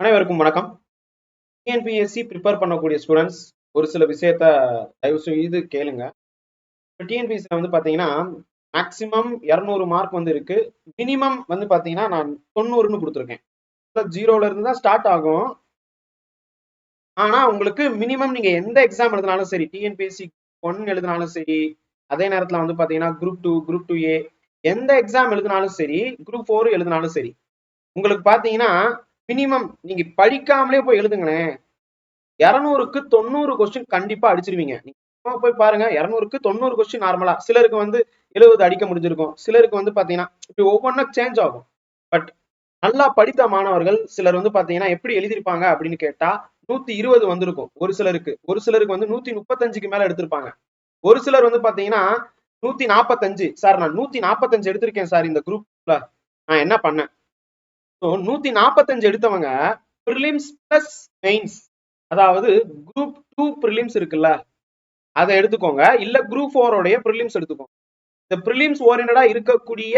அனைவருக்கும் வணக்கம். TNPSC prepare பண்ணக்கூடிய ஸ்டூடெண்ட்ஸ் ஒரு சில விஷயத்த தயவு செய்து கேளுங்க. இப்போ டிஎன்பிஎஸ்சியில் வந்து பார்த்தீங்கன்னா மேக்ஸிமம் இரநூறு மார்க் வந்து இருக்கு. மினிமம் வந்து பார்த்தீங்கன்னா நான் தொண்ணூறுன்னு கொடுத்துருக்கேன். ஜீரோல இருந்து தான் ஸ்டார்ட் ஆகும். ஆனா உங்களுக்கு மினிமம் நீங்க எந்த எக்ஸாம் எழுதினாலும் சரி டிஎன்பிஎஸ்சி ஒன் எழுதினாலும் சரி அதே நேரத்தில் வந்து பார்த்தீங்கன்னா group two group two A எந்த எக்ஸாம் எழுதினாலும் சரி குரூப் ஃபோர் எழுதினாலும் சரி உங்களுக்கு பார்த்தீங்கன்னா மினிமம் நீங்க படிக்காமலே போய் எழுதுங்களேன். இரநூறுக்கு தொண்ணூறு கொஸ்டின் கண்டிப்பா அடிச்சிருவீங்க. நீங்க போய் பாருங்க இரநூறுக்கு தொண்ணூறு கொஸ்டின் நார்மலா சிலருக்கு வந்து எழுபது அடிக்க முடிஞ்சிருக்கும். சிலருக்கு வந்து பாத்தீங்கன்னா இப்படி ஒவ்வொன்றும் சேஞ்ச் ஆகும். பட் நல்லா படித்த மாணவர்கள் சிலர் வந்து பாத்தீங்கன்னா எப்படி எழுதியிருப்பாங்க அப்படின்னு கேட்டா நூத்தி இருபது வந்திருக்கும் ஒரு சிலருக்கு. ஒரு சிலருக்கு வந்து நூத்தி முப்பத்தஞ்சுக்கு மேல எடுத்திருப்பாங்க. ஒரு சிலர் வந்து பாத்தீங்கன்னா நூத்தி நாற்பத்தஞ்சு சார் நான் நூத்தி நாற்பத்தஞ்சு எடுத்திருக்கேன் சார் இந்த குரூப்ல நான் என்ன பண்ணேன்? நூத்தி நாற்பத்தஞ்சு எடுத்தவங்க ப்ரிலிம்ஸ் பிளஸ் மெயின்ஸ் அதாவது குரூப் டூ ப்ரிலிம்ஸ் இருக்குல்ல அதை எடுத்துக்கோங்க. இல்ல குரூப் ஃபோரோடைய ப்ரிலிம்ஸ் எடுத்துக்கோங்க. இந்த ப்ரிலிம்ஸ் ஓரியன்டா இருக்கக்கூடிய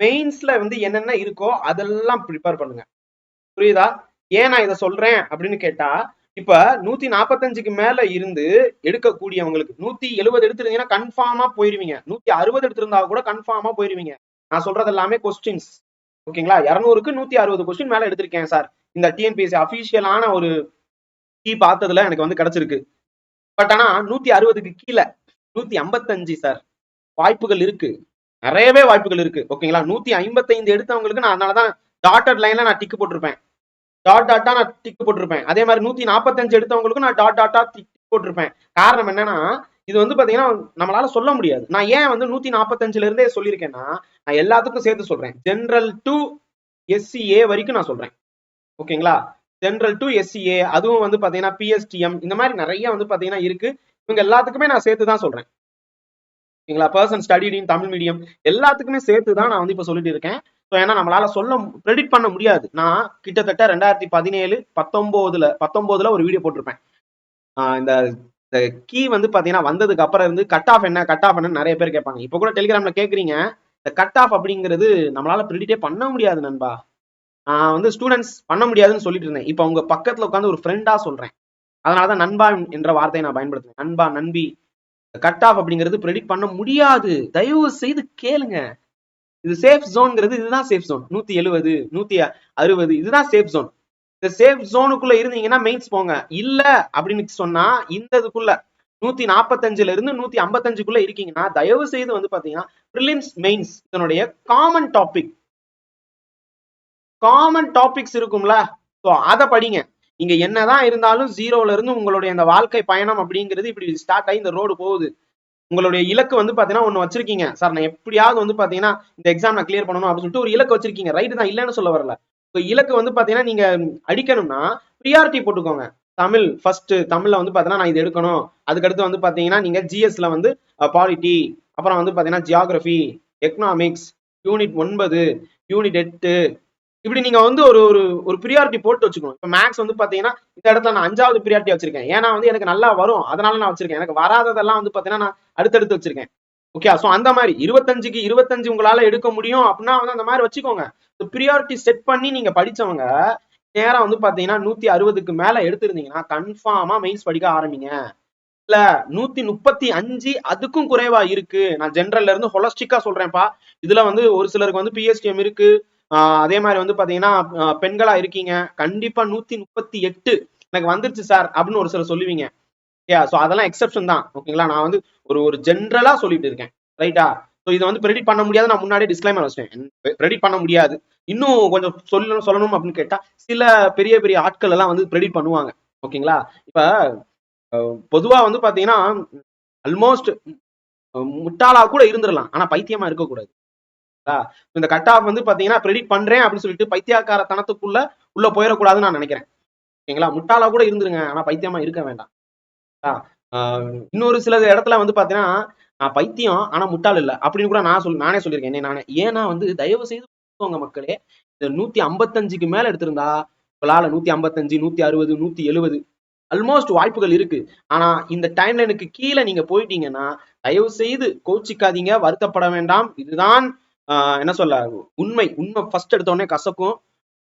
மெயின்ஸ்ல வந்து என்னென்ன இருக்கோ அதெல்லாம் ப்ரிப்பேர் பண்ணுங்க. புரியுதா? ஏன் நான் இதை சொல்றேன் அப்படின்னு கேட்டா இப்ப நூத்தி நாற்பத்தஞ்சுக்கு மேல இருந்து எடுக்கக்கூடியவங்களுக்கு நூத்தி எழுபது எடுத்திருந்தீங்கன்னா கன்ஃபார்மா போயிருவீங்க. நூத்தி அறுபது எடுத்திருந்தா கூட கன்ஃபார்மா போயிருவீங்க. நான் சொல்றது எல்லாமே கொஸ்டின்ஸ் ஓகேங்களா? இரநூறுக்கு நூத்தி அறுபது கொஸ்டின் மேல எடுத்திருக்கேன் சார் இந்த டிஎன்பிஎஸ்சி அபிஷியலான ஒரு கீ பார்த்ததுல எனக்கு வந்து கிடைச்சிருக்கு. பட் ஆனா நூத்தி அறுபதுக்கு கீழே நூத்தி ஐம்பத்தஞ்சு சார் வாய்ப்புகள் இருக்கு. நிறையவே வாய்ப்புகள் இருக்கு. ஓகேங்களா? நூத்தி ஐம்பத்தைந்து எடுத்தவங்களுக்கு நான் அதனாலதான் டாட்டட் லைன்ல நான் டிக்கு போட்டிருப்பேன். டாட் டாட்டா நான் டிக்கு போட்டிருப்பேன். அதே மாதிரி நூத்தி நாற்பத்தஞ்சு எடுத்தவங்களுக்கும் நான் டாட் டாட்டா டிக் போட்டிருப்பேன். காரணம் என்னன்னா இது வந்து பாத்தீங்கன்னா நம்மளால சொல்ல முடியாது. நான் ஏன் வந்து நூத்தி நாற்பத்தஞ்சுல இருந்தே சொல்லியிருக்கேன்னா நான் எல்லாத்துக்கும் சேர்த்து சொல்றேன். ஜென்ரல் டு எஸ்சிஏ வரைக்கும் நான் சொல்றேன். ஓகேங்களா? ஜென்ரல் டு எஸ்சிஏ அதுவும் வந்து பாத்தீங்கன்னா பிஎஸ்டிஎம் இந்த மாதிரி நிறைய வந்து பாத்தீங்கன்னா இருக்கு. இவங்க எல்லாத்துக்குமே நான் சேர்த்து தான் சொல்றேன். ஓகேங்களா? Person studied in Tamil medium எல்லாத்துக்குமே சேர்த்து தான் நான் வந்து இப்போ சொல்லிட்டு இருக்கேன். ஸோ ஏன்னா நம்மளால சொல்ல ப்ரெடிக்ட் பண்ண முடியாது. நான் கிட்டத்தட்ட ரெண்டாயிரத்தி பதினேழு பத்தொன்பதுல பத்தொன்பதுல ஒரு வீடியோ போட்டிருப்பேன். இந்த இந்த கீ வந்து பாத்தீங்கன்னா வந்ததுக்கு அப்புறம் இருந்து கட் ஆஃப் என்ன கட் ஆஃப் என்ன நிறைய பேர் கேட்பாங்க. இப்போ கூட டெலிகிராம்ல கேக்குறீங்க இந்த கட் ஆஃப் அப்படிங்கிறது நம்மளால பிரிடிட்டே பண்ண முடியாது நண்பா. நான் வந்து ஸ்டூடெண்ட்ஸ் பண்ண முடியாதுன்னு சொல்லிட்டு இருந்தேன். இப்போ உங்க பக்கத்துல உட்காந்து ஒரு ஃப்ரெண்டா சொல்றேன். அதனாலதான் நண்பா என்ற வார்த்தையை நான் பயன்படுத்துறேன். நண்பா நண்பி கட் ஆஃப் அப்படிங்கிறது ப்ரெடிக்ட் பண்ண முடியாது. தயவு செய்து கேளுங்க. இது சேஃப் ஜோன்ங்கிறது இதுதான் சேஃப் ஜோன் நூத்தி எழுபது நூத்தி அறுபது இதுதான் சேஃப் ஜோன் இந்த சேஃப் ஜோனுக்குள்ள இருந்தீங்கன்னா மெயின்ஸ் போங்க. இல்ல அப்படின்னு சொன்னா இந்த இதுக்குள்ள நூத்தி நாற்பத்தஞ்சுல இருந்து நூத்தி ஐம்பத்தஞ்சுக்குள்ள இருக்கீங்கன்னா தயவு செய்து வந்து பாத்தீங்கன்னா ப்ரிலிம்ஸ் மெயின்ஸ் இதனுடைய காமன் டாபிக் காமன் டாபிக்ஸ் இருக்கும்ல. ஸோ அதை படிங்க. நீங்க என்னதான் இருந்தாலும் ஜீரோல இருந்து உங்களுடைய அந்த வாழ்க்கை பயணம் அப்படிங்கிறது இப்படி ஸ்டார்ட் ஆகி இந்த ரோடு போகுது. உங்களுடைய இலக்கு வந்து பாத்தீங்கன்னா ஒண்ணு வச்சிருக்கீங்க. சார் நான் எப்படியாவது வந்து பாத்தீங்கன்னா இந்த எக்ஸாம் நான் கிளியர் பண்ணணும் அப்படின்னு சொல்லிட்டு ஒரு இலக்கு வச்சிருக்கீங்க. ரைட்டு தான் இல்லைன்னு சொல்ல வரல. இலக்கு வந்து பாத்தீங்கன்னா நீங்க அடிக்கணும்னா ப்ரியாரிட்டி போட்டுக்கோங்க. தமிழ் ஃபர்ஸ்ட் தமிழ்ல வந்து பாத்தீங்கன்னா நான் இது எடுக்கணும். அதுக்கடுத்து வந்து பாத்தீங்கன்னா நீங்க ஜிஎஸ்ல வந்து பாலிட்டி அப்புறம் வந்து பாத்தீங்கன்னா ஜியாகிரபி எக்கனாமிக்ஸ் யூனிட் ஒன்பது யூனிட் எட்டு இப்படி நீங்க வந்து ஒரு ஒரு ஒரு ப்ரியாரிட்டி போட்டு வச்சுக்கணும். இப்போ மேக்ஸ் வந்து பாத்தீங்கன்னா இந்த இடத்துல நான் அஞ்சாவது ப்ரியாரிட்டி வச்சிருக்கேன். ஏன்னா வந்து எனக்கு நல்லா வரும். அதனால நான் வச்சிருக்கேன். எனக்கு வராததெல்லாம் வந்து பாத்தீங்கன்னா நான் அடுத்தடுத்து வச்சிருக்கேன். ஓகே ஸோ அந்த மாதிரி இருபத்தஞ்சுக்கு இருபத்தஞ்சு உங்களால எடுக்க முடியும் அப்படின்னா வந்து அந்த மாதிரி வச்சுக்கோங்க. ப்ரியாரிட்டி செட் பண்ணி நீங்க படிச்சவங்க நேரம் வந்து பாத்தீங்கன்னா நூத்தி அறுபதுக்கு மேல எடுத்திருந்தீங்கன்னா கன்ஃபார்மா மெயின்ஸ் படிக்க ஆரம்பிங்க. இல்ல நூத்தி முப்பத்தி அஞ்சு அதுக்கும் குறைவா இருக்கு. நான் ஜென்ரல்ல இருந்து ஹொலஸ்டிக்கா சொல்றேன்ப்பா. இதுல வந்து ஒரு சிலருக்கு வந்து பிஎஸ்டிஎம் இருக்கு. அதே மாதிரி வந்து பாத்தீங்கன்னா பெண்களா இருக்கீங்க. கண்டிப்பா நூத்தி முப்பத்தி எட்டு எனக்கு வந்துருச்சு சார் அப்படின்னு ஒரு சிலர் சொல்லுவீங்க. யா ஸோ அதெல்லாம் எக்ஸப்ஷன் தான். ஓகேங்களா நான் வந்து ஒரு ஒரு ஜென்ரலா சொல்லிட்டு இருக்கேன். ரைட்டா ஸோ இதை வந்து ப்ரெடிட் பண்ண முடியாது நான் முன்னாடியே டிஸ்க்ளைமர் வச்சிட்டேன். ப்ரெடிட் பண்ண முடியாது. இன்னும் கொஞ்சம் சொல்லணும் சொல்லணும் அப்படின்னு கேட்டால் சில பெரிய பெரிய ஆட்கள் எல்லாம் வந்து ப்ரெடிட் பண்ணுவாங்க. ஓகேங்களா இப்போ பொதுவா வந்து பாத்தீங்கன்னா ஆல்மோஸ்ட் முட்டாளா கூட இருந்துடலாம் ஆனா பைத்தியமா இருக்கக்கூடாது. இந்த கட் ஆஃப் வந்து பாத்தீங்கன்னா ப்ரெடிட் பண்றேன் அப்படின்னு சொல்லிட்டு பைத்தியக்கார தனத்துக்குள்ள உள்ள போயிடக்கூடாதுன்னு நான் நினைக்கிறேன். ஓகேங்களா முட்டாளா கூட இருந்துருங்க ஆனால் பைத்தியமா இருக்க வேண்டாம். இன்னொரு சில இடத்துல வந்து பாத்தீங்கன்னா நான் பைத்தியம் ஆனா முட்டாள் இல்லை. அப்படின்னு கூட நான் சொல் நானே சொல்லியிருக்கேன். என்ன நானே ஏன்னா வந்து தயவு செய்து உங்க மக்களே இந்த நூத்தி ஐம்பத்தஞ்சுக்கு மேல எடுத்திருந்தா உங்களால நூத்தி ஐம்பத்தஞ்சு நூத்தி அறுபது நூத்தி எழுபது ஆல்மோஸ்ட் வாய்ப்புகள் இருக்கு. ஆனா இந்த டைம் லைனுக்கு கீழே நீங்க போயிட்டீங்கன்னா தயவு செய்து கோச்சிக்காதீங்க வருத்தப்பட வேண்டாம். இதுதான் என்ன சொல்ல உண்மை. உண்மை ஃபர்ஸ்ட் எடுத்த உடனே கசக்கும்.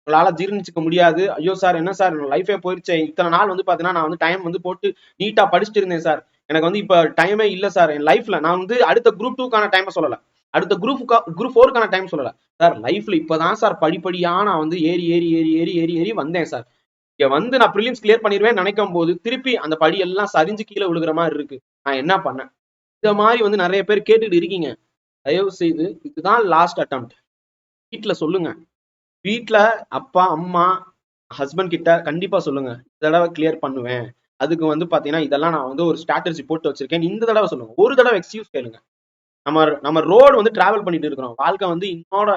உங்களால் ஜீரணிச்சுக்க முடியாது. ஐயோ சார் என்ன சார்? லைஃபே போயிருச்சு. இத்தனை நாள் வந்து பார்த்தீங்கன்னா நான் வந்து டைம் வந்து போட்டு நீட்டாக படிச்சுட்டு இருந்தேன் சார். எனக்கு வந்து இப்போ டைமே இல்லை சார் என் லைஃப்பில் நான் வந்து அடுத்த குரூப் டூக்கான டைமை சொல்லலை. அடுத்த குரூப் குரூப் ஃபோருக்கான டைம் சொல்லலை. சார் லைஃப்பில் இப்போ தான் சார் படிப்படியாக நான் வந்து ஏறி ஏறி ஏறி ஏறி ஏறி ஏறி வந்தேன் சார். இங்கே வந்து நான் ப்ரிலிம்ஸ் கிளியர் பண்ணிடுவேன் நினைக்கும் போது திருப்பி அந்த படியெல்லாம் சரிஞ்சு கீழே விழுகிற மாதிரி இருக்கு. நான் என்ன பண்ணேன்? இந்த மாதிரி வந்து நிறைய பேர் கேட்டுட்டு இருக்கீங்க. தயவு செய்து இதுதான் லாஸ்ட் அட்டம் வீட்டில் சொல்லுங்க. வீட்டில் அப்பா அம்மா ஹஸ்பண்ட் கிட்ட கண்டிப்பாக சொல்லுங்க. இந்த தடவை கிளியர் பண்ணுவேன். அதுக்கு வந்து பார்த்தீங்கன்னா இதெல்லாம் நான் வந்து ஒரு ஸ்ட்ராட்டஜி போட்டு வச்சிருக்கேன். இந்த தடவை சொல்லுங்க. ஒரு தடவை எக்ஸ்கியூஸ் கேளுங்க. நம்ம நம்ம ரோடு வந்து டிராவல் பண்ணிட்டு இருக்கிறோம். வாழ்க்கை வந்து இன்னோட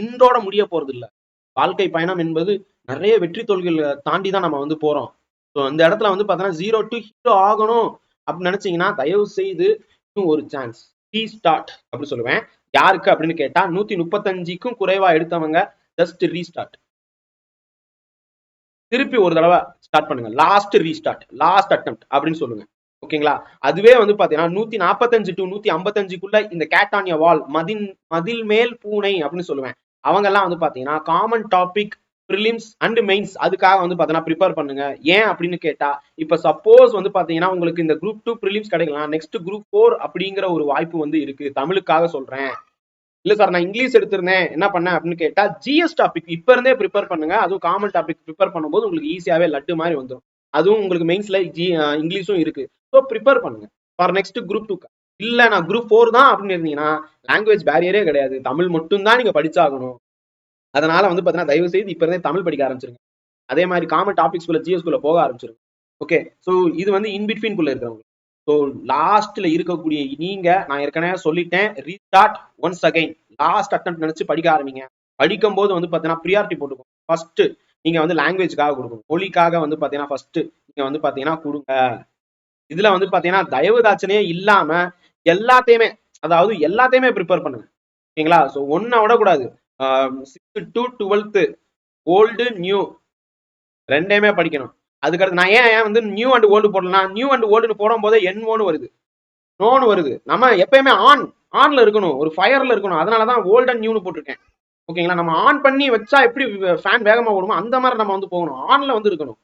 இன்றோட முடிய போறது இல்லை வாழ்க்கை பயணம் என்பது நிறைய வெற்றி தோல்விகளை தாண்டி தான் நம்ம வந்து போறோம். ஸோ அந்த இடத்துல வந்து பார்த்தோன்னா ஜீரோ டு ஹீரோ ஆகணும் அப்படின்னு நினைச்சீங்கன்னா தயவு செய்து இன்னும் ஒரு சான்ஸ் ரீஸ்டார்ட் அப்படின்னு சொல்லுவேன். யாருக்கு அப்படின்னு கேட்டா நூத்தி முப்பத்தஞ்சுக்கும் குறைவா எடுத்தவங்க ஜஸ்ட் ரீஸ்டார்ட் திருப்பி ஒரு தடவை ஸ்டார்ட் பண்ணுங்க. லாஸ்ட் ரீஸ்டார்ட் லாஸ்ட் அட்டம் அப்படின்னு சொல்லுங்க. ஓகேங்களா அதுவே வந்து பாத்தீங்கன்னா நூத்தி நாற்பத்தஞ்சு டு நூத்தி ஐம்பத்தஞ்சுக்குள்ள இந்த கேட்டானிய வால் மதில் மதில் மேல் பூனை அப்படின்னு சொல்லுவேன். அவங்க எல்லாம் வந்து பாத்தீங்கன்னா common topic prelims and mains அதுக்காக வந்து பாத்தீங்கன்னா ப்ரிப்பேர் பண்ணுங்க. ஏன் அப்படின்னு கேட்டா இப்ப சப்போஸ் வந்து பாத்தீங்கன்னா உங்களுக்கு இந்த குரூப் டூ ப்ரிலிம்ஸ் கிடைக்கலாம் நெக்ஸ்ட் குரூப் ஃபோர் அப்படிங்கிற ஒரு வாய்ப்பு வந்து இருக்கு. தமிழுக்காக சொல்றேன். இல்ல சார் நான் இங்கிலீஷ் எடுத்திருந்தேன். என்ன பண்ணேன் அப்படின்னு கேட்டா ஜிஎஸ் டாபிக் இப்ப இருந்தே ப்ரிப்பேர் பண்ணுங்க. அதுவும் காமன் டாபிக் ப்ரிப்பேர் பண்ணும்போது உங்களுக்கு ஈஸியாவே லட்டு மாதிரி வந்துடும் அதுவும் உங்களுக்கு மெயின்ஸ்ல ஜி இங்கிலீஷும் இருக்கு. ஸோ ப்ரிப்பேர் பண்ணுங்க. ஃபார் நெக்ஸ்ட் குரூப் டூ இல்ல நான் குரூப் ஃபோர் தான் அப்படின்னு இருந்தீங்கன்னா லாங்குவேஜ் பேரியரே கிடையாது. தமிழ் மட்டும் தான் நீங்க படிச்சாகணும். அதனால வந்து பாத்தீங்கன்னா தயவு செய்து இப்ப இருந்தே தமிழ் படிக்க ஆரம்பிச்சிருங்க. அதே மாதிரி காமன் டாபிக்ஸ் குள்ள ஜிஎஸ் குள்ள போக ஆரம்பிச்சிருங்க. ஓகே ஸோ இது வந்து இன்பிட்வீன் குள்ள இருக்கிறவங்க. ஸோ லாஸ்ட்ல இருக்கக்கூடிய நீங்க நான் ஏற்கனவே சொல்லிட்டேன் restart once again last attempt நினைச்சு படிக்க ஆரம்பிங்க. படிக்கும் போது வந்து பாத்தீங்கன்னா ப்ரியாரிட்டி போட்டுக்கோங்க. ஃபர்ஸ்ட் நீங்க வந்து லாங்குவேஜ்க்காக கொடுக்கணும். மொழிக்காக வந்து பாத்தீங்கன்னா ஃபர்ஸ்ட் நீங்க வந்து பாத்தீங்கன்னா கொடுங்க. இதுல வந்து பாத்தீங்கன்னா தயவு இல்லாம எல்லாத்தையுமே அதாவது எல்லாத்தையுமே ப்ரிப்பேர் பண்ணுங்க. ஓகேங்களா ஸோ ஒன்னை விடக்கூடாது sixth to twelfth old new ரெண்டையுமே படிக்கணும். அதுக்கடுத்து நான் ஏன் ஏன் வந்து நியூ அண்ட் ஓல்டு போடலாம் நியூ அண்ட் ஓல்டுன்னு போடும் போதே என் ஓன்னு வருது. நோன்னு வருது. நம்ம எப்பயுமே ஆன் ஆன்ல இருக்கணும். ஒரு ஃபயர்ல இருக்கணும். அதனால தான் ஓல்டு அண்ட் நியூன்னு போட்டிருக்கேன். ஓகேங்களா நம்ம ஆன் பண்ணி வச்சா எப்படி ஃபேன் வேகமா ஓடுமோ அந்த மாதிரி நம்ம வந்து போகணும். ஆன்ல வந்து இருக்கணும்.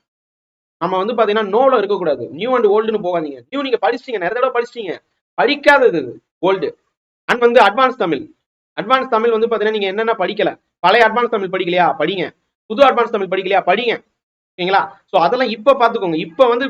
நம்ம வந்து பாத்தீங்கன்னா நோல இருக்கக்கூடாது. நியூ அண்ட் ஓல்டுன்னு போகாதீங்க. நியூ நீங்க படிச்சிட்டீங்க. நிறைய தடவை படிச்சிட்டீங்க. படிக்காதது ஓல்டு அண்ட் வந்து அட்வான்ஸ் தமிழ். அட்வான்ஸ் தமிழ் வந்து பாத்தீங்கன்னா நீங்க என்னென்ன படிக்கல? பழைய அட்வான்ஸ் தமிழ் படிக்கலையா? படிங்க. புது அட்வான்ஸ் தமிழ் படிக்கலையா? படிங்க. ஓகேங்களா? ஸோ அதெல்லாம் இப்போ பார்த்துக்கோங்க இப்போ வந்து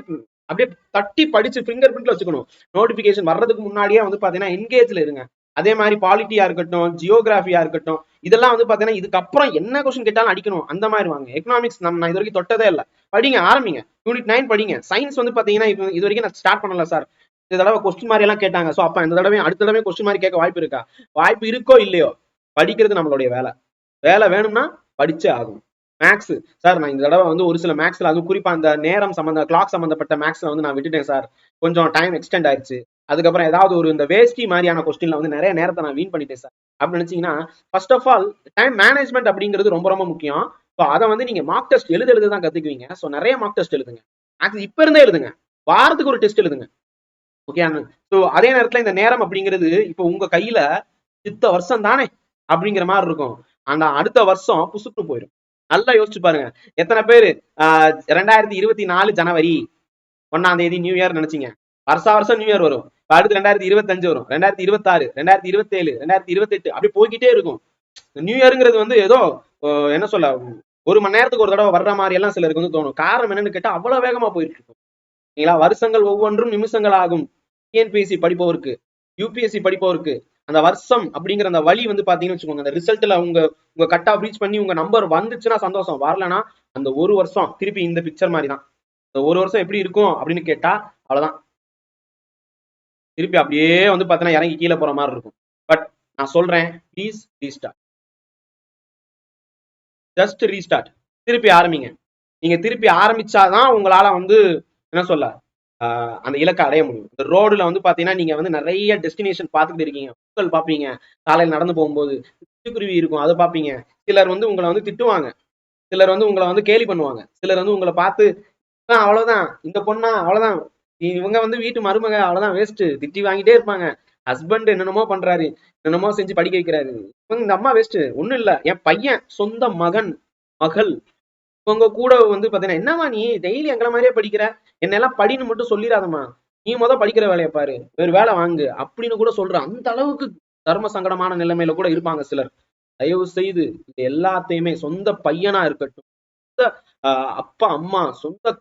அப்படியே தட்டி படிச்சு ஃபிங்கர் பிரிண்ட்ல வச்சுக்கணும். நோட்டிபிகேஷன் வர்றதுக்கு முன்னாடியே வந்து பாத்தீங்கன்னா என்கேஜ்ல இருங்க. அதே மாதிரி பாலிட்டியா இருக்கட்டும் ஜியோகிராஃபியா இருக்கட்டும் இதெல்லாம் வந்து பாத்தீங்கன்னா இதுக்கப்புறம் என்ன கொஸ்டின் கேட்டாலும் அடிக்கணும். அந்த மாதிரி வாங்க. எக்கனாமிக்ஸ் நம்ம நான் இது வரைக்கும் தொட்டதே இல்லை. படிங்க ஆரம்பிங்க. யூனிட் நைன் படிங்க. சயின்ஸ் வந்து பாத்தீங்கன்னா இது வரைக்கும் நான் ஸ்டார்ட் பண்ணல சார் இந்த தடவை கொஸ்டின் மாதிரி எல்லாம் கேட்டாங்க. ஸோ அப்ப இந்த தடவை அடுத்த தடவை கொஸ்டின் மாதிரி கேட்க வாய்ப்பு இருக்கா? வாய்ப்பு இருக்கோ இல்லையோ? படிக்கிறது நம்மளுடைய வேலை. வேலை வேணும்னா படிச்சே ஆகும் மேக்ஸ் சார் நான் இந்த தடவை வந்து ஒரு சில மேக்ஸ்ல அதுவும் குறிப்பா அந்த நேரம் சம்பந்த கிளாக் சம்பந்தப்பட்ட மேக்ஸ்ல வந்து நான் விட்டுட்டேன் சார் கொஞ்சம் டைம் எக்ஸ்டெண்ட் ஆயிடுச்சு அதுக்கப்புறம் ஏதாவது ஒரு இந்த வேஸ்டி மாதிரியான கொஸ்டின்ல வந்து நிறைய நேரத்தை நான் வீண் பண்ணிட்டேன் சார் அப்படின்னு நினைச்சீங்கன்னா first of all time management அப்படிங்கிறது ரொம்ப ரொம்ப முக்கியம். ஸோ அதை வந்து நீங்க மார்க் டெஸ்ட் எழுத எழுத தான் கத்துக்குவீங்க. ஸோ நிறைய மார்க் டெஸ்ட் எழுதுங்க. மேக்ஸ் இப்ப இருந்தே எழுதுங்க. வாரத்துக்கு ஒரு டெஸ்ட் எழுதுங்க. ஓகே ஸோ அதே நேரத்துல இந்த நேரம் அப்படிங்கிறது இப்போ உங்க கையில சித்த வருஷம் தானே அப்படிங்கிற மாதிரி இருக்கும். ஆனா அடுத்த வருஷம் புசுக்கு போயிடும் நல்லா யோசிச்சு பாருங்க. எத்தனை பேர்? ரெண்டாயிரத்தி இருபத்தி நாலு ஜனவரி ஒன்னாம் தேதி நியூ இயர் நினைச்சீங்க. வருஷா வருஷம் நியூ இயர் வரும். அடுத்து ரெண்டாயிரத்தி இருபத்தஞ்சு வரும். ரெண்டாயிரத்தி இருபத்தாறு ரெண்டாயிரத்தி இருபத்தேழு ரெண்டாயிரத்தி இருபத்தெட்டு அப்படி போய்கிட்டே இருக்கும். நியூ இயருங்கிறது வந்து ஏதோ என்ன சொல்ல ஒரு மணி நேரத்துக்கு ஒரு தடவை வர்ற மாதிரி எல்லாம் சிலருக்கு வந்து தோணும். காரணம் என்னன்னு கேட்டா அவ்வளவு வேகமா போயிட்டு இருக்கும். சரிங்களா வருஷங்கள் ஒவ்வொன்றும் நிமிஷங்கள் ஆகும். டிஎன்பிஎஸ்சி படிப்பவருக்கு யூபிஎஸ்சி படிப்பவருக்கு அந்த வருஷம் அப்படிங்கிற அந்த வழி வந்து பாத்தீங்கன்னு வச்சுக்கோங்க அந்த ரிசல்ட்ல உங்க உங்க கட் ஆஃப் ரீச் பண்ணி உங்க நம்பர் வந்துச்சுன்னா சந்தோஷம். வரலனா அந்த ஒரு வருஷம் திருப்பி இந்த பிக்சர் மாதிரி தான் இந்த ஒரு வருஷம் எப்படி இருக்கும் அப்படின்னு கேட்டா அவ்வளவுதான். திருப்பி அப்படியே வந்து பாத்தீங்கன்னா இறங்கி கீழே போற மாதிரி இருக்கும். பட் நான் சொல்றேன் ப்ளீஸ் ரீஸ்டார்ட் ஜஸ்ட் ரீஸ்டார்ட் திருப்பி ஆரம்பிங்க. நீங்க திருப்பி ஆரம்பிச்சாதான் உங்களால வந்து என்ன சொல்ல அந்த இலக்கை அடைய முடியும். இந்த ரோடுல வந்து பாத்தீங்கன்னா நீங்க வந்து நிறைய டெஸ்டினேஷன் பார்த்துட்டு இருக்கீங்க. மக்கள் பார்ப்பீங்க. காலையில் நடந்து போகும்போது சிட்டுக்குருவி இருக்கும் அதை பார்ப்பீங்க. சிலர் வந்து உங்களை வந்து திட்டுவாங்க. சிலர் வந்து உங்களை வந்து கேலி பண்ணுவாங்க. சிலர் வந்து உங்களை பார்த்து அவ்வளவுதான். இந்த பொண்ணா அவ்வளவுதான். இவங்க வந்து வீட்டு மருமக அவ்வளவுதான். வேஸ்ட் திட்டி வாங்கிட்டே இருப்பாங்க. ஹஸ்பண்ட் என்னென்னமோ பண்றாரு. என்னென்னமோ செஞ்சு படிக்க வைக்கிறாரு. இவங்க இந்த அம்மா வேஸ்ட் ஒண்ணும் இல்ல. என் பையன் சொந்த மகன் மகள் உங்க கூட வந்து பாத்தீங்கன்னா என்னம்மா நீ டெய்லி எங்களை மாதிரியே படிக்கிற? என்னெல்லாம் படின்னு மட்டும் சொல்லிடாதம்மா. நீ முத படிக்கிற வேலையை பாரு. வேறு வேலை வாங்கு. அப்படின்னு கூட சொல்ற அந்த அளவுக்கு தர்ம சங்கடமான நிலைமையில கூட இருப்பாங்க சிலர். தயவு செய்து இது எல்லாத்தையுமே சொந்த பையனா இருக்கட்டும் சொந்த ஆஹ் அப்பா அம்மா சொந்த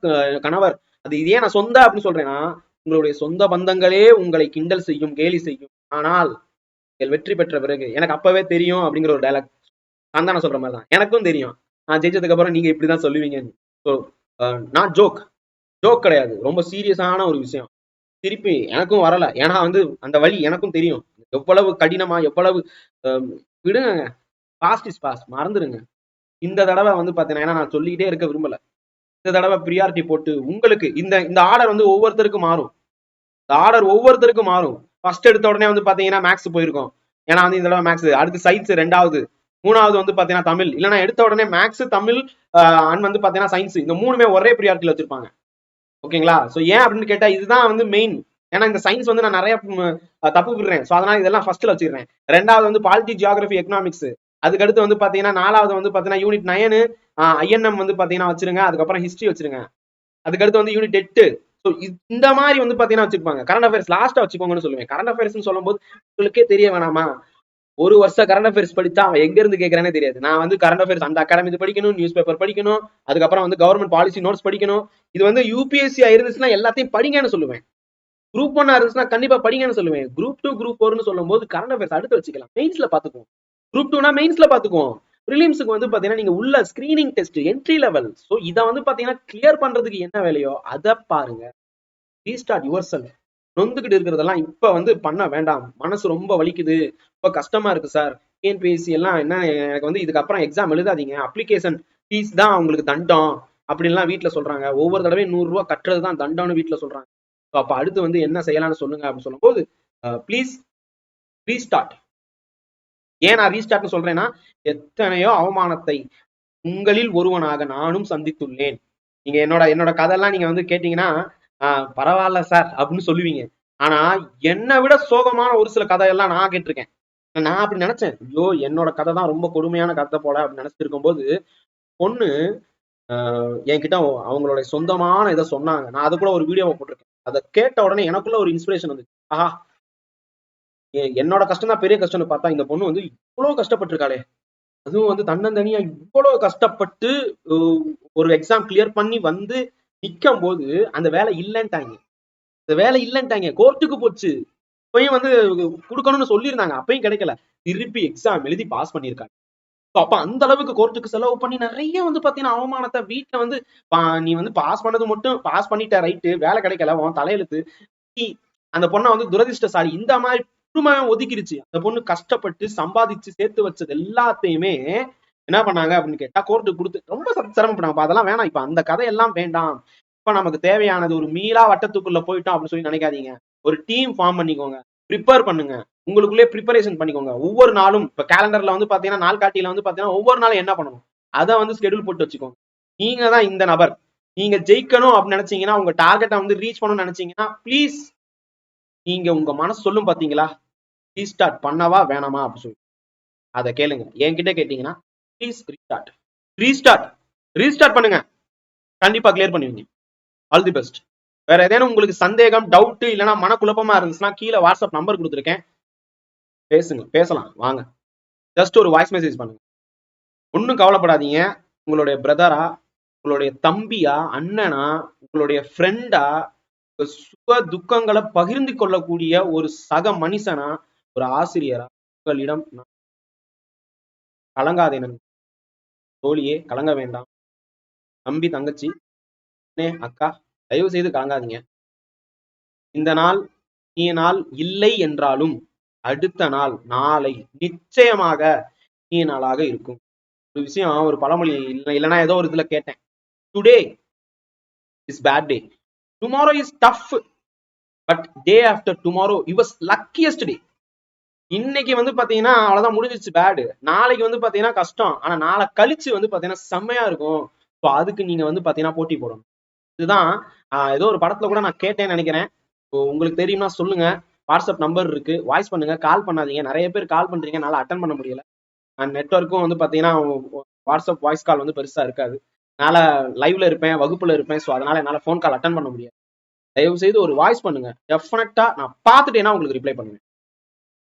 கணவர் அது இதே நான் சொந்த அப்படின்னு சொல்றேன்னா உங்களுடைய சொந்த பந்தங்களே உங்களை கிண்டல் செய்யும் கேலி செய்யும். ஆனால் வெற்றி பெற்ற பிறகு எனக்கு அப்பவே தெரியும் அப்படிங்கிற ஒரு டைலாக் நான் தானே சொல்ற மாதிரி தான் எனக்கும் தெரியும். நான் ஜெயிச்சதுக்கு அப்புறம் நீங்க இப்படிதான் சொல்லுவீங்கன்னு ஸோ நான் uh, ஜோக் ஜோக் கிடையாது. ரொம்ப சீரியஸான ஒரு விஷயம். திருப்பி எனக்கும் வரல. ஏன்னா வந்து அந்த வழி எனக்கும் தெரியும். எவ்வளவு கடினமா எவ்வளவு um, விடுங்க. பாஸ்ட் இஸ் பாஸ்ட் மறந்துடுங்க இந்த தடவை வந்து பாத்தீங்கன்னா ஏன்னா நான் சொல்லிக்கிட்டே இருக்க விரும்பல. இந்த தடவை ப்ரியாரிட்டி போட்டு உங்களுக்கு இந்த இந்த ஆர்டர் வந்து ஒவ்வொருத்தருக்கும் மாறும். இந்த ஆர்டர் ஒவ்வொருத்தருக்கும் மாறும். ஃபர்ஸ்ட் எடுத்த உடனே வந்து பாத்தீங்கன்னா மேக்ஸ் போயிருக்கோம். ஏன்னா வந்து இந்த தடவை மேக்ஸ் அடுத்து சயின்ஸ் ரெண்டாவது. மூணாவது வந்து பாத்தீங்கன்னா தமிழ். இல்லைன்னா எடுத்த உடனே மேக்ஸ் தமிழ் அண்ட் வந்து பாத்தீங்கன்னா சயின்ஸ் இந்த மூணுமே ஒரே ப்ரியாரிட்டில வச்சிருப்பாங்க. ஓகேங்களா சோ ஏன் அப்படின்னு கேட்டா இதுதான் வந்து மெயின் ஏன்னா இந்த சயின்ஸ் வந்து நான் நிறைய தப்பு விடுறேன் சோ அதனால இதெல்லாம் ஃபர்ஸ்ட்ல வச்சிருக்கேன் ரெண்டாவது வந்து பாலிட்டி ஜியாகிரபி எக்கனாமிக்ஸ் அதுக்கடுத்து வந்து பாத்தீங்கன்னா நாலாவது வந்து பாத்தீங்கன்னா யூனிட் நயனு ஐஎன்எம் வந்து பாத்தீங்கன்னா வச்சிருங்க. அதுக்கப்புறம் ஹிஸ்டரி வச்சிருங்க. அதுக்கடுத்து வந்து யூனிட் எட்டு ஸோ இந்த மாதிரி வந்து பாத்தீங்கன்னா வச்சிருப்பாங்க. கரண்ட் அஃபேர்ஸ் லாஸ்டா வச்சுக்கோங்கன்னு சொல்லுவேன். கரண்ட் அஃபேர்ஸ்னு சொல்லும்போது உங்களுக்கே தெரிய வேணாமா? ஒரு வருஷம் கரண்ட் அஃபேர்ஸ் படித்தா அவன் எங்க இருந்து கேட்கறானே தெரியாது. நான் வந்து கரண்ட் அஃபேர்ஸ் அந்த அகாடமி இது படிக்கணும் நியூஸ் பேப்பர் படிக்கணும் அதுக்கப்புறம் வந்து கவர்மெண்ட் பாலிசி நோட்ஸ் படிக்கணும். இது வந்து யூபிஎஸ்சி இருந்துச்சுன்னா எல்லாத்தையும் படிங்கன்னு சொல்லுவேன். குரூப் ஒன்னா இருந்துச்சுன்னா கண்டிப்பா படிங்கன்னு சொல்லுவேன். குரூப் டூ குரூப் ஃபோர்னு சொல்லும்போது கரண்ட் அஃபேர்ஸ் அடுத்து வச்சுக்கலாம். மெயின்ஸ்ல பாத்துக்குவோம். குரூப் டூனா மெயின்ஸ்ல பாத்துக்குவோம். ப்ரிலிம்ஸுக்கு வந்து பாத்தீங்கன்னா நீங்க உள்ள screening test entry level so இதை வந்து பாத்தீங்கன்னா கிளியர் பண்றதுக்கு என்ன வேலையோ அதை பாருங்க. ரீஸ்டார்ட் யுவர் செல்ஃப் நொந்துக்கிட்டு இருக்கிறதெல்லாம் இப்ப வந்து பண்ண வேண்டாம். மனசு ரொம்ப வலிக்குது. ரொம்ப கஷ்டமா இருக்கு சார் டிஎன்பிஎஸ்சி எல்லாம் என்ன எனக்கு வந்து இதுக்கப்புறம் எக்ஸாம் எழுதாதீங்க. அப்ளிகேஷன் ஃபீஸ் தான் உங்களுக்கு தண்டம் அப்படின்லாம் வீட்டுல சொல்றாங்க. ஒவ்வொரு தடவையும் நூறு ரூபாய் கட்டுறது தான் தண்டம்னு வீட்ல சொல்றாங்க. ஸோ அப்ப அடுத்து வந்து என்ன செய்யலாம்னு சொல்லுங்க அப்படின்னு சொல்லும்போது ப்ளீஸ் ரீஸ்டார்ட் ஏன் நான் ரீஸ்டார்ட்னு சொல்றேன்னா எத்தனையோ அவமானத்தை உங்களில் ஒருவனாக நானும் சந்தித்துள்ளேன். நீங்க என்னோட என்னோட கதையெல்லாம் நீங்க வந்து கேட்டீங்கன்னா பரவாயில்ல சார் அப்படின்னு சொல்லுவீங்க. ஆனா என்னை விட சோகமான ஒரு சில கதையெல்லாம் நான் கேட்டிருக்கேன். நான் அப்படி நினைச்சேன். ஐயோ என்னோட கதை தான் ரொம்ப கொடுமையான கதை போல அப்படின்னு நினைச்சிருக்கும் போது பொண்ணு ஆஹ் என்கிட்ட அவங்களுடைய சொந்தமான இதை சொன்னாங்க. நான் அது கூட ஒரு வீடியோவை போட்டிருக்கேன். அதை கேட்ட உடனே எனக்குள்ள ஒரு இன்ஸ்பிரேஷன் வந்து ஆஹா எ- என்னோட கஷ்டம் தான் பெரிய கஷ்டம்னு பார்த்தா இந்த பொண்ணு வந்து இவ்வளவு கஷ்டப்பட்டிருக்காளே. அதுவும் வந்து தன்னந்தனியா இவ்வளவு கஷ்டப்பட்டு ஒரு எக்ஸாம் கிளியர் பண்ணி வந்து நிற்கும் போது அந்த வேலை இல்லைன்ட்டாங்க. அந்த வேலை இல்லைன்ட்டாங்க. கோர்ட்டுக்கு போச்சு. அப்பயும் வந்து கொடுக்கணும்னு சொல்லியிருந்தாங்க. அப்பயும் கிடைக்கல. திருப்பி எக்ஸாம் எழுதி பாஸ் பண்ணியிருக்காங்க. அப்ப அந்த அளவுக்கு கோர்ட்டுக்கு செலவு பண்ணி நிறைய வந்து பாத்தீங்கன்னா அவமானத்தை வீட்டுல வந்து நீ வந்து பாஸ் பண்ணது மட்டும் பாஸ் பண்ணிட்ட ரைட்டு வேலை கிடைக்கல. உன் தலையெழுத்து. நீ அந்த பொண்ணை வந்து துரதிர்ஷ்டசாலி இந்த மாதிரி குடும்பம் ஒதுக்கிடுச்சு அந்த பொண்ணு கஷ்டப்பட்டு சம்பாதிச்சு சேர்த்து வச்சது எல்லாத்தையுமே என்ன பண்ணாங்க அப்படின்னு கேட்டா கோர்ட்டு கொடுத்து ரொம்ப ச- சிரமப்பட்டாங்க. அதெல்லாம் வேணாம். இப்ப அந்த கதையெல்லாம் வேண்டாம். இப்ப நமக்கு தேவையானது ஒரு மீளா வட்டத்துக்குள்ள போயிட்டோம் அப்படின்னு சொல்லி நினைக்காதீங்க. ஒரு டீம் ஃபார்ம் பண்ணிக்கோங்க. ப்ரிப்பேர் பண்ணுங்க. உங்களுக்குள்ளே ப்ரிப்பரேஷன் பண்ணிக்கோங்க. ஒவ்வொரு நாளும் இப்ப கேலண்டர்ல வந்து பாத்தீங்கன்னா நாள் காட்டியில வந்து பாத்தீங்கன்னா ஒவ்வொரு நாளும் என்ன பண்ணணும்? அதை வந்து ஸ்கெடியூல் போட்டு வச்சுக்கோங்க. நீங்க தான் இந்த நபர். நீங்க ஜெயிக்கணும் அப்படின்னு நினைச்சீங்கன்னா உங்க டார்கெட்டை வந்து ரீச் பண்ணணும்னு நினைச்சீங்கன்னா ப்ளீஸ் நீங்க உங்க மனசு சொல்லும் பாத்தீங்களா? ரீஸ்டார்ட் பண்ணவா வேணாமா அப்படின்னு சொல்லி. அதை கேளுங்க. என்கிட்ட கேட்டீங்கன்னா ப்ளீஸ் ரீஸ்டார்ட் ரீஸ்டார்ட் ரீஸ்டார்ட் பண்ணுங்க. கண்டிப்பா கிளியர் பண்ணுவீங்க ஆல் தி பெஸ்ட் வேற ஏதேனும் உங்களுக்கு சந்தேகம் டவுட் இல்லைன்னா மனக்குழப்பமா இருந்துச்சுன்னா கீழே வாட்ஸ்அப் நம்பர் கொடுத்துருக்கேன். பேசுங்க. பேசலாம். வாங்க. ஜஸ்ட் ஒரு வாய்ஸ் மெசேஜ் பண்ணுங்க. ஒன்றும் கவலைப்படாதீங்க. உங்களுடைய பிரதரா உங்களுடைய தம்பியா அண்ணனா உங்களுடைய ஃப்ரெண்டா சுக துக்கங்களை பகிர்ந்து கொள்ளக்கூடிய ஒரு சக மனுஷனா ஒரு ஆசிரியரா உங்களிடம் நான் கலங்காதே தோழியே கலங்க வேண்டாம். தம்பி தங்கச்சி அண்ணே அக்கா தயவு செய்து கலங்காதீங்க. இந்த நாள் நீ நாள் இல்லை என்றாலும் அடுத்த நாள் நாளை நிச்சயமாக நீ நாளாக இருக்கும். ஒரு விஷயம் ஒரு பழமொழி இல்லை இல்லைன்னா ஏதோ ஒரு இதுல கேட்டேன். Today is bad day tomorrow is tough but day after tomorrow yours luckiest day இன்னைக்கு வந்து பாத்தீங்கன்னா அவ்வளவுதான் முடிஞ்சிருச்சு பேடு நாளைக்கு வந்து பாத்தீங்கன்னா கஷ்டம். ஆனா நாளை கழிச்சு வந்து பாத்தீங்கன்னா செம்மையா இருக்கும். ஸோ அதுக்கு நீங்க வந்து பாத்தீங்கன்னா போட்டி போடணும். இதுதான் ஏதோ ஒரு படத்துல கூட நான் கேட்டேன்னு நினைக்கிறேன். ஸோ உங்களுக்கு தெரியும்னா சொல்லுங்க. வாட்ஸ்அப் நம்பர் இருக்கு. வாய்ஸ் பண்ணுங்க. கால் பண்ணாதீங்க. நிறைய பேர் கால் பண்றீங்க. என்னால அட்டன் பண்ண முடியல. நெட்ஒர்க்கும் வந்து பாத்தீங்கன்னா வாட்ஸ்அப் வாய்ஸ் கால் வந்து பெருசா இருக்காது. என்னால லைவ்ல இருப்பேன் வகுப்புல இருப்பேன். ஸோ அதனால என்னால ஃபோன் கால் அட்டன் பண்ண முடியாது. தயவு செய்து ஒரு வாய்ஸ் பண்ணுங்க. டெஃபினட்டா நான் பார்த்துட்டேன்னா உங்களுக்கு ரிப்ளை பண்ணுவேன்.